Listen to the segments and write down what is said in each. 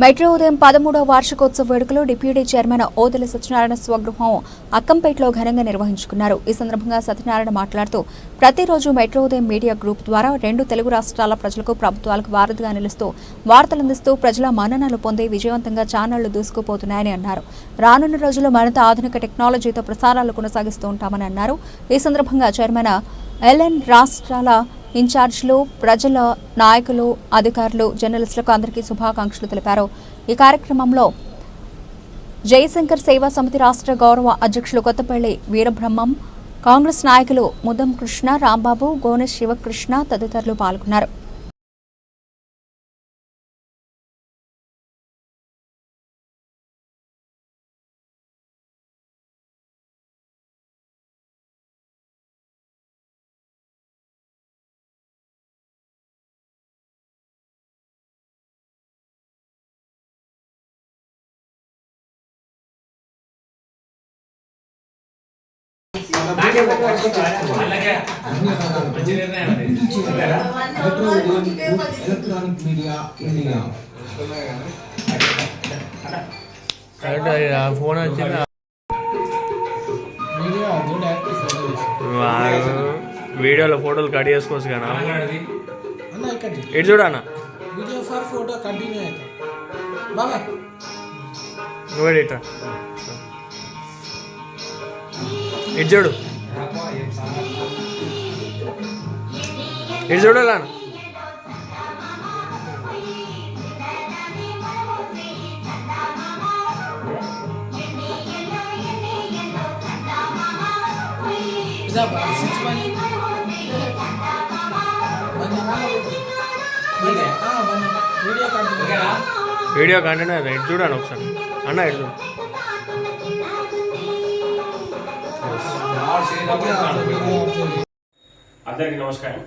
Metro ఉదయం పదమూడవ వార్షికోత్సవ వేడుకలు డిప్యూటీ చైర్మన్ ఓదెల సత్యనారాయణ స్వగృహం అక్కంపేటలో ఘనంగా నిర్వహించుకున్నారు. ఈ సందర్భంగా సత్యనారాయణ మాట్లాడుతూ ప్రతిరోజు మెట్రో ఉదయం మీడియా గ్రూప్ ద్వారా రెండు తెలుగు రాష్ట్రాల ప్రజలకు ప్రభుత్వాలకు వారధిగా నిలుస్తూ వార్తలందిస్తూ ప్రజల మన్ననలు పొంది విజయవంతంగా ఛానళ్ళు దూసుకుపోతున్నాయని అన్నారు. రానున్న రోజుల్లో మరింత ఆధునిక టెక్నాలజీతో ప్రసారాలు కొనసాగిస్తూ ఉంటామని అన్నారు. ఈ సందర్భంగా చైర్మన్ ఎల్ఎన్ రాష్ట్రాల ఇన్ఛార్జీలు ప్రజల నాయకులు అధికారులు జర్నలిస్టులకు అందరికీ శుభాకాంక్షలు తెలిపారు. ఈ కార్యక్రమంలో జయశంకర్ సేవా సమితి రాష్ట్ర గౌరవ అధ్యక్షులు కొత్తపల్లి వీరబ్రహ్మం కాంగ్రెస్ నాయకులు ముదం కృష్ణ రాంబాబు గోనె శివకృష్ణ తదితరులు పాల్గొన్నారు. ఎలక్ట్రానిక్ మీడియా ఇండియా కరెక్ట్ ఆ ఫోన్ వచ్చింది వీడియోలో ఫోటోలు కట్ చేసుకోవచ్చు కానీ మాట్లాడేది అన్న ఇక్కడ ఇటు చూడు అన్న. వీడియో ఫర్ ఫోటో కంటిన్యూ అవుతాం బాగా నువ్వు ఇట ఇదా six money video continue video continue ఇటు చూడాను ఒకసారి. అన్న ఇటు చూడు అందరికీ నమస్కారం.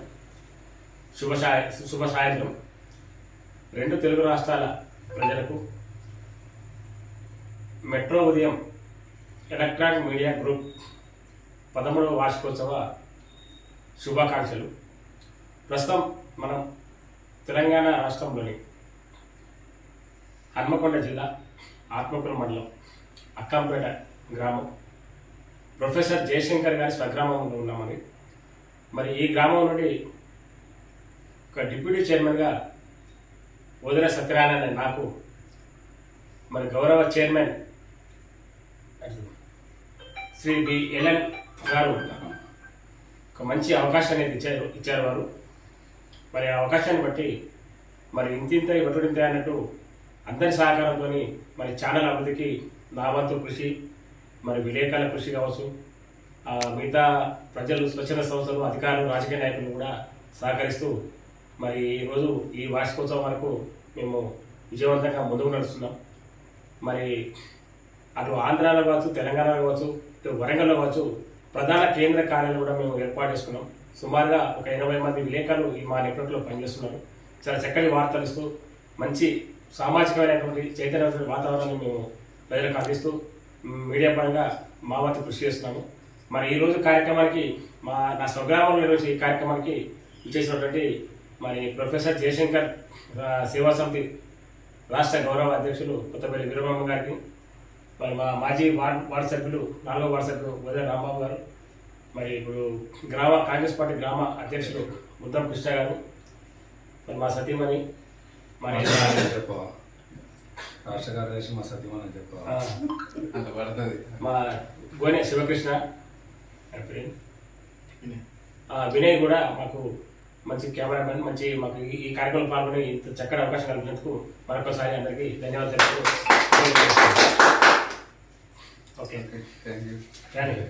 శుభ సాయ శుభ సాయంత్రం రెండు తెలుగు రాష్ట్రాల ప్రజలకు మెట్రో ఉదయం ఎలక్ట్రానిక్ మీడియా గ్రూప్ పదమూడవ వార్షికోత్సవ శుభాకాంక్షలు. ప్రస్తుతం మనం తెలంగాణ రాష్ట్రంలోని హన్మకొండ జిల్లా ఆత్మకూరు మండలం అక్కంపేట గ్రామం ప్రొఫెసర్ జయశంకర్ గారి స్వగ్రామంలో ఉన్నామని మరి ఈ గ్రామం నుండి ఒక డిప్యూటీ చైర్మన్గా వదిన సత్యనారాయణ నాకు మరి గౌరవ చైర్మన్ శ్రీ బి ఎల్ఎన్ గారు ఒక మంచి అవకాశాన్ని ఇచ్చారు ఇచ్చారు వారు. మరి ఆ అవకాశాన్ని బట్టి మరి ఇంతింత ఇవ్వడింత అన్నట్టు అందరి సహకారంతో మరి ఛానల్ అభివృద్ధికి నా వంతు కృషి మరి విలేకరుల కృషి కావచ్చు. మిగతా ప్రజలు స్వచ్ఛంద సంస్థలు అధికారులు రాజకీయ నాయకులు కూడా సహకరిస్తూ మరి ఈరోజు ఈ వార్షికోత్సవం వరకు మేము విజయవంతంగా ముందుకు నడుస్తున్నాం. మరి అటు ఆంధ్రాలో కావచ్చు తెలంగాణలో కావచ్చు ఇటు వరంగల్లో కావచ్చు ప్రధాన కేంద్ర కార్యాలయం కూడా మేము ఏర్పాటు చేసుకున్నాం. సుమారుగా ఒక ఎనభై మంది విలేకరులు ఈ మా నెట్వర్క్లో పనిచేస్తున్నారు. చాలా చక్కటి వార్తలు ఇస్తూ మంచి సామాజికమైనటువంటి చైతన్య వాతావరణాన్ని మేము ప్రజలకు అందిస్తూ మీడియా పరంగా మా వంతు కృషి చేస్తున్నాము. మరి ఈరోజు కార్యక్రమానికి మా నా స్వగ్రామంలో ఈరోజు ఈ కార్యక్రమానికి ఇచ్చేసినటువంటి మరి ప్రొఫెసర్ జయశంకర్ సేవా సమితి రాష్ట్ర గౌరవ అధ్యక్షులు కొత్తపల్లి వీరబ్రహ్మ గారికి మరి మా మాజీ వార్డ్ వార్డు సభ్యులు నాలుగో వార్డు సభ్యులు ఉదయ రాంబాబు గారు మరి ఇప్పుడు గ్రామ కాంగ్రెస్ పార్టీ గ్రామ అధ్యక్షులు ముద్దం కృష్ణ గారు మరి మా సతీమణి మరి రాష్ట్ర కార్యదర్శి మా సత్యమని ఆ, అంత పడుతుంది. మా గోనె శివకృష్ణ వినయ్. కూడా మాకు మంచి కెమెరామెన్ మంచి మాకు ఈ- కార్యక్రమం పాల్గొని ఇంత చక్కటి అవకాశం కల్పించినందుకు మరొకసారి అందరికీ ధన్యవాదాలు ఓకే థ్యాంక్ యూ